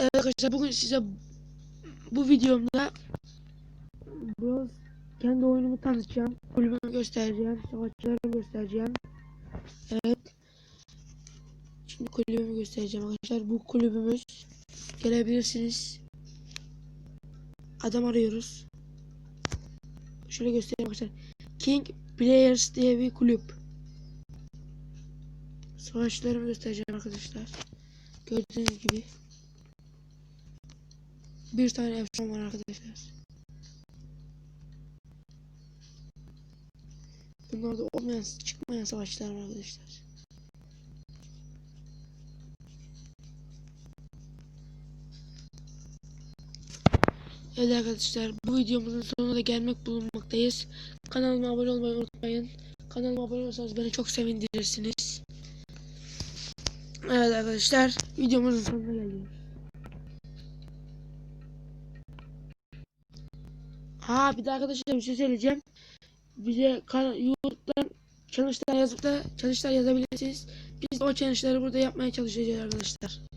Evet arkadaşlar bugün size bu videomda biraz kendi oyunumu tanıtacağım. Kulübümü göstereceğim. Savaşçılarımı göstereceğim. Evet. Şimdi kulübümü göstereceğim arkadaşlar. Bu kulübümüz. Gelebilirsiniz. Adam arıyoruz. Şöyle göstereyim arkadaşlar. King Players diye bir kulüp. Savaşçılarımı göstereceğim arkadaşlar. Gördüğünüz gibi. Bir tane efsane var arkadaşlar. Bunlar da olmayan, çıkmayan savaşçılar var arkadaşlar. Evet arkadaşlar bu videomuzun sonuna da gelmek bulunmaktayız. Kanalıma abone olmayı unutmayın. Kanalıma abone olursanız beni çok sevindirirsiniz. Evet arkadaşlar videomuzun sonuna geliyoruz. Ha bir de arkadaşlar bir şey söyleyeceğim. Bize YouTube'dan challenge'lar yazıp da challenge'lar yazabilirsiniz. Biz o challenge'ları burada yapmaya çalışacağız arkadaşlar.